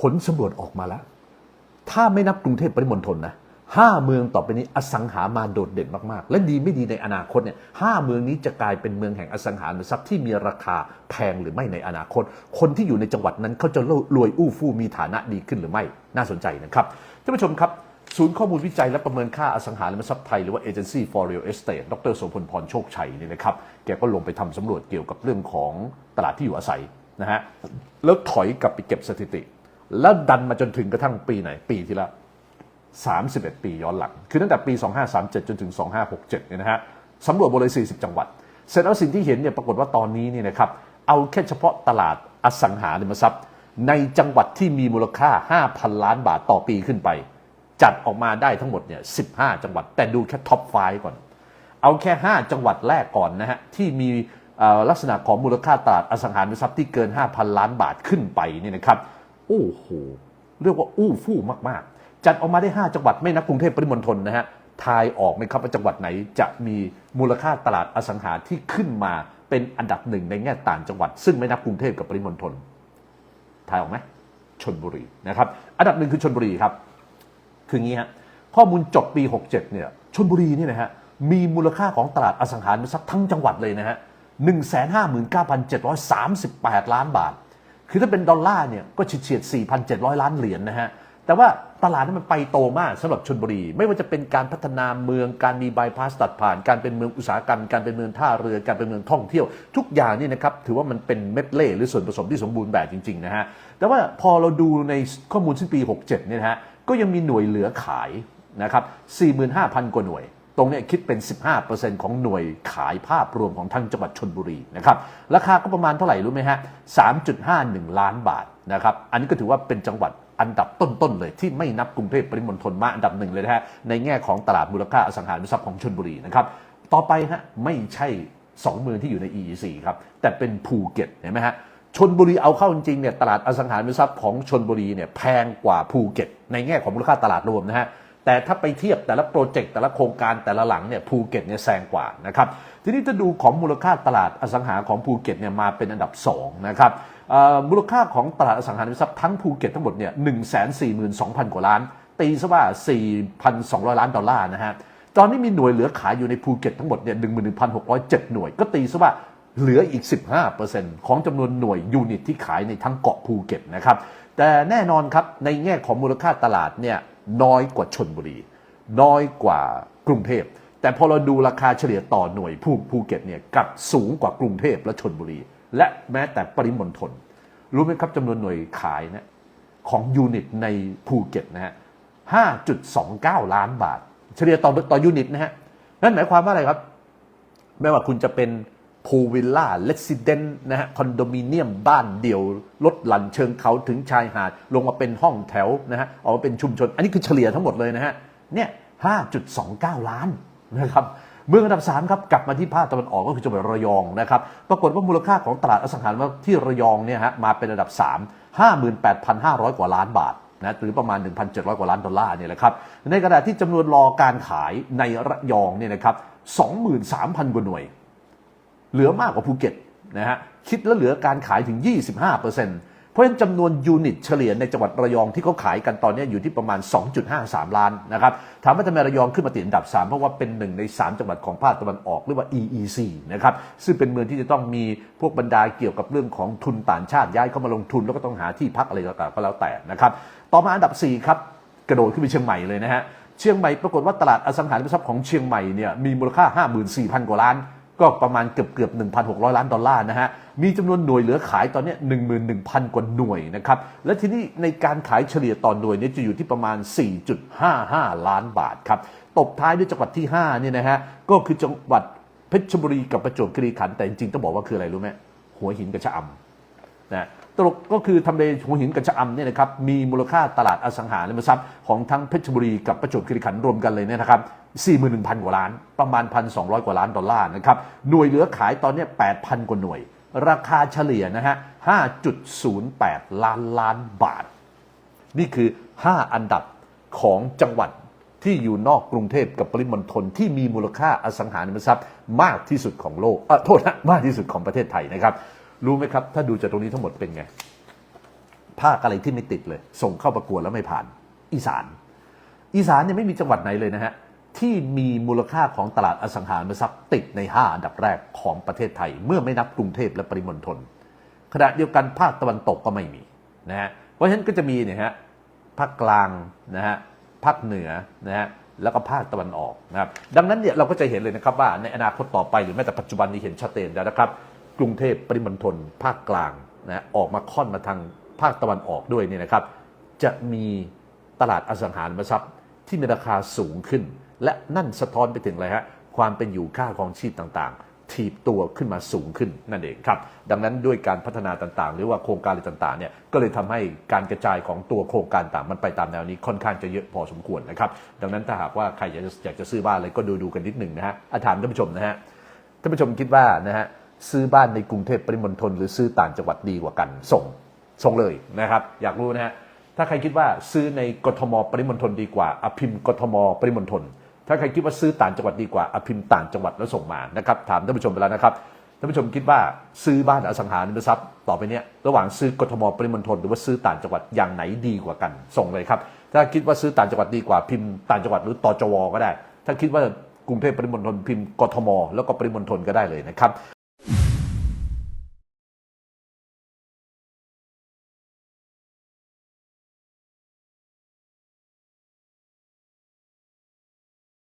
ผลสำรวจออกมาแล้ว ถ้าไม่นับกรุงเทพปริมณฑลนะห้าเมืองต่อไปนี้อสังหามาโดดเด่นมากๆ และดีไม่ดีในอนาคตเนี่ยห้าเมืองนี้จะกลายเป็นเมืองแห่งอสังหาริมทรัพย์ที่มีราคาแพงหรือไม่ในอนาคต คนที่อยู่ในจังหวัดนั้นเขาจะรวยอู้ฟู่มีฐานะดีขึ้นหรือไม่น่าสนใจนะครับท่านผู้ชมครับศูนย์ข้อมูลวิจัยและประเมินค่าอสังหาริมทรัพย์ไทย หรือว่า Agency for Real Estate ดรโสพลพรโชคชัยเนี่ยนะครับแกก็ลงไปทำสำรวจเกี่ยวกับเรื่องของตลาดที่อยู่อาศัยนะฮะแล้วถอยกลับไปเก็บสถิติ แล้วดันมาจนถึงกระทั่งปีไหน ปีที่แล้ว31 ปีย้อนหลัง คือตั้งแต่ปี 2537 จนถึง 2567 เนี่ยนะฮะสำรวจบนเลย40 จังหวัด เสร็จแล้วสิ่งที่เห็นเนี่ยปรากฏว่าตอนนี้เนี่ยนะครับ เอาแค่เฉพาะตลาดอสังหาริมทรัพย์ ในจังหวัดที่มีมูลค่า 5,000 ล้านบาทต่อปีขึ้นไป จัดออกมาได้ทั้งหมดเนี่ย 15 จังหวัด แต่ดูแค่ท็อปไฟก่อน เอาแค่ 5 จังหวัดแรกก่อนนะฮะที่มีลักษณะของมูลค่าตลาดอสังหาริมทรัพย์ที่เกิน 5,000 ล้านบาทขึ้นไปเนี่ยนะครับ โอ้โหเรียกว่าอู้ฟู่มากๆ จัดออกมาได้ 5 จังหวัดไม่นับกรุงเทพปริมณฑลนะฮะทายออกไหมครับว่าจังหวัดไหนจะมีมูลค่าตลาดอสังหาที่ขึ้นมาเป็นอันดับหนึ่งในแง่ต่างจังหวัด ซึ่งไม่นับกรุงเทพกับปริมณฑลทายออกไหมชนบุรีนะครับ อันดับหนึ่งคือชนบุรีครับ คืองี้ฮะข้อมูลจบปี 67เนี่ยชนบุรีนี่นะฮะมีมูลค่าของตลาดอสังหาริมทรัพย์ทั้งจังหวัดเลยนะฮะ159,738 ล้านบาท คือถ้าเป็นดอลลาร์เนี่ยก็เฉียดๆ4,700 ล้านเหรียญนะฮะ แต่ว่าตลาดนั้นมันไปโตมากสำหรับชนบุรี ไม่ว่าจะเป็นการพัฒนาเมืองการมีบายพาสตัดผ่าน การเป็นเมืองอุตสาหกรรม การเป็นเมืองท่าเรือ การเป็นเมืองท่องเที่ยว ทุกอย่างนี่นะครับถือว่ามันเป็นเม็ดเล่หรือส่วนผสมที่สมบูรณ์แบบจริงๆนะฮะแต่ว่าพอเราดูในข้อมูลสิ้นปี 67เนี่ยนะฮะก็ยังมีหน่วยเหลือขายนะครับ45,000 กว่าหน่วย ตรงนี้คิดเป็น 15%ของหน่วยขายภาพรวมของทั้งจังหวัดชนบุรีนะครับ ราคาก็ประมาณเท่าไหร่รู้ไหมฮะ 3.51 ล้านบาทนะครับ อันนี้ก็ถือว่าเป็นจังหวัดอันดับต้นๆเลยที่ไม่นับกรุงเทพปริมณฑลมาอันดับหนึ่งเลยนะฮะในแง่ของตลาดมูลค่าอสังหาริมทรัพย์ของชนบุรีนะครับ ต่อไปฮะไม่ใช่2เมืองที่อยู่ใน EEC ครับแต่เป็นภูเก็ตเห็นไหมฮะชนบุรีเอาเข้าจริงๆเนี่ยตลาดอสังหาริมทรัพย์ของชนบุรีเนี่ยแพงกว่าภูเก็ตในแง่ของมูลค่าตลาดรวมนะฮะ แต่ถ้าไปเทียบแต่ละโปรเจกต์แต่ละโครงการแต่ละหลังเนี่ยภูเก็ตเนี่ยแซงกว่านะครับ ทีนี้ถ้าดูของมูลค่าตลาดอสังหาของภูเก็ตเนี่ยมาเป็นอันดับ2นะครับมูลค่าของตลาดอสังหาริมทรัพย์ทั้งภูเก็ตทั้งหมดเนี่ยหนึ่งแสนสี่หมื่นสองพันกว่าล้าน ตีซะว่า 4,200 ล้านดอลลาร์นะฮะตอนนี้มีหน่วยเหลือขายอยู่ในภูเก็ตทั้งหมดเนี่ย11,607 หน่วย ก็ตีซะว่าเหลืออีก 15%ของจำนวนหน่วยยูนิตที่ขายในทั้งเกาะภูเก็ตนะครับ แต่แน่นอนครับในแง่ของมูลค่าตลาดเนี่ย น้อยกว่าชนบุรี น้อยกว่ากรุงเทพ แต่พอเราดูราคาเฉลี่ยต่อหน่วยภูภูเก็ตเนี่ยกลับสูงกว่ากรุงเทพและชนบุรี และแม้แต่ปริมณฑลรู้ไหมครับจำนวนหน่วยขายนะของยูนิตในภูเก็ตนะฮะ 5.29 ล้านบาท เฉลี่ยต่อต่อยูนิตนะฮะ นั่นหมายความว่าอะไรครับ ไม่ว่าคุณจะเป็น พูวิลล่าเลสซิเดนนะฮะคอนโดมิเนียมบ้านเดี่ยวลดหลั่นเชิงเขาถึงชายหาด ลงมาเป็นห้องแถวนะฮะออกมาเป็นชุมชน อันนี้คือเฉลี่ยทั้งหมดเลยนะฮะเนี่ย5.29 ล้านนะครับเมืองอันดับ3ครับกลับมาที่ภาคตะวันออกก็คือจังหวัดระยองนะครับปรากฏว่ามูลค่าของตลาดอสังหาริมทรัพย์ที่ระยองเนี่ยฮะมาเป็นอันดับ 3 58,500 กว่าล้านบาทนะหรือประมาณ 1,700 กว่าล้านดอลลาร์เนี่ยแหละครับในขณะที่จำนวนรอการขายในระยองเนี่ยนะครับ23,000 กว่าหน่วย เหลือมากกว่าภูเก็ตนะฮะคิดแล้วเหลือการขายถึง 25%เพราะฉะนั้นจำนวนยูนิตเฉลี่ยในจังหวัดระยองที่เขาขายกันตอนนี้อยู่ที่ประมาณ 2.53 ล้านนะครับถามว่าทำไมระยองขึ้นมาติดอันดับ 3 เพราะว่าเป็นหนึ่งใน 3 จังหวัดของภาคตะวันออกเรียกว่า EEC นะครับซึ่งเป็นเมืองที่จะต้องมีพวกบรรดาเกี่ยวกับเรื่องของทุนต่างชาติย้ายเข้ามาลงทุนแล้วก็ต้องหาที่พักอะไรต่างๆก็แล้วแต่นะครับต่อมาอันดับ 4 ครับกระโดดขึ้นไปเชียงใหม่เลยนะฮะเชียงใหม่ปรากฏว่าตลาดอสังหาริมทรัพย์ของเชียงใหม่เนี่ยมีมูลค่า 54,000 กว่าล้าน ก็ประมาณเกือบเกือบ1,600 ล้านดอลลาร์นะฮะ มีจำนวนหน่วยเหลือขายตอนนี้ 11,000 กว่าหน่วยนะครับ และที่นี่ในการขายเฉลี่ยต่อหน่วยเนี่ยจะอยู่ที่ประมาณ 4.55 ล้านบาทครับ ตบท้ายด้วยจังหวัดที่5เนี่ยนะฮะ ก็คือจังหวัดเพชรบุรีกับประจวบคีรีขันธ์แต่จริงๆต้องบอกว่าคืออะไรรู้ไหมหัวหินกับชะอำนะ ตลกก็คือทำเลหัวหินกับชะอำเนี่ยนะครับมีมูลค่าตลาดอสังหาริมทรัพย์ของทั้งเพชรบุรีกับประจวบคีรีขันธ์รวมกันเลยเนี่ยนะครับ41,000 กว่าล้านประมาณ 1,200 กว่าล้านดอลลาร์นะครับหน่วยเหลือขายตอนนี้8,000 กว่าหน่วย ราคาเฉลี่ยนะฮะ 5.08 ล้านล้านบาท นี่คือ 5 อันดับของจังหวัดที่อยู่นอกกรุงเทพกับปริมณฑลที่มีมูลค่าอสังหาริมทรัพย์มากที่สุดของโลกเออโทษนะมากที่สุดของประเทศไทยนะครับ รู้ไหมครับ ถ้าดูจากตรงนี้ทั้งหมดเป็นไง ภาคอะไรที่ไม่ติดเลย ส่งเข้าประกวดแล้วไม่ผ่าน อีสาน อีสานเนี่ยไม่มีจังหวัดไหนเลยนะฮะ ที่มีมูลค่าของตลาดอสังหาริมทรัพย์ติดใน 5 อันดับแรกของประเทศไทย เมื่อไม่นับกรุงเทพและปริมณฑลขณะเดียวกันภาคตะวันตกก็ไม่มีนะฮะเพราะฉะนั้นก็จะมีเนี่ยฮะภาคกลางนะฮะภาคเหนือนะฮะแล้วก็ภาคตะวันออกนะครับดังนั้นเนี่ยเราก็จะเห็นเลยนะครับว่าในอนาคตต่อไปหรือแม้แต่ปัจจุบันนี้เห็นชัดเจนแล้วนะครับ กรุงเทพปริมณฑลภาคกลางนะออกมาค่อนมาทางภาคตะวันออกด้วยเนี่ยนะครับ จะมีตลาดอสังหาริมทรัพย์ที่มีราคาสูงขึ้น และนั่นสะท้อนไปถึงอะไรฮะความเป็นอยู่ค่าของชีพต่างๆ ถีบตัวขึ้นมาสูงขึ้นนั่นเองครับ ดังนั้นด้วยการพัฒนาต่างๆ หรือว่าโครงการอะไรต่างๆเนี่ยก็เลยทำให้การกระจายของตัวโครงการต่างมันไปตามแนวนี้ค่อนข้างจะเยอะพอสมควรนะครับดังนั้นถ้าหากว่าใครอยากจะอยากจะซื้อบ้านอะไรก็ดูดูกันนิดหนึ่งนะฮะอาถามท่านผู้ชมนะฮะท่านผู้ชมคิดว่านะฮะ ซื้อบ้านในกรุงเทพปริมณฑลหรือซื้อต่างจังหวัดดีกว่ากันส่งส่งเลยนะครับ อยากรู้นะฮะถ้าใครคิดว่าซื้อในกทมปริมณฑลดีกว่าอภิมกทมปริมณฑลถ้าใครคิดว่าซื้อต่างจังหวัดดีกว่าอภิมต่างจังหวัดแล้วส่งมานะครับถามท่านผู้ชมไปแล้วนะครับท่านผู้ชมคิดว่าซื้อบ้านอสังหาริมทรัพย์ต่อไปเนี้ยระหว่างซื้อกทมปริมณฑลหรือว่าซื้อต่างจังหวัดอย่างไหนดีกว่ากัน ส่งเลยครับ ถ้าคิดว่าซื้อต่างจังหวัดดีกว่าพิมพ์ต่างจังหวัดหรือตจวก็ได้ ถ้าคิดว่ากรุงเทพปริมณฑลพิมพ์กทม แล้วก็ปริมณฑลก็ได้เลยนะครับ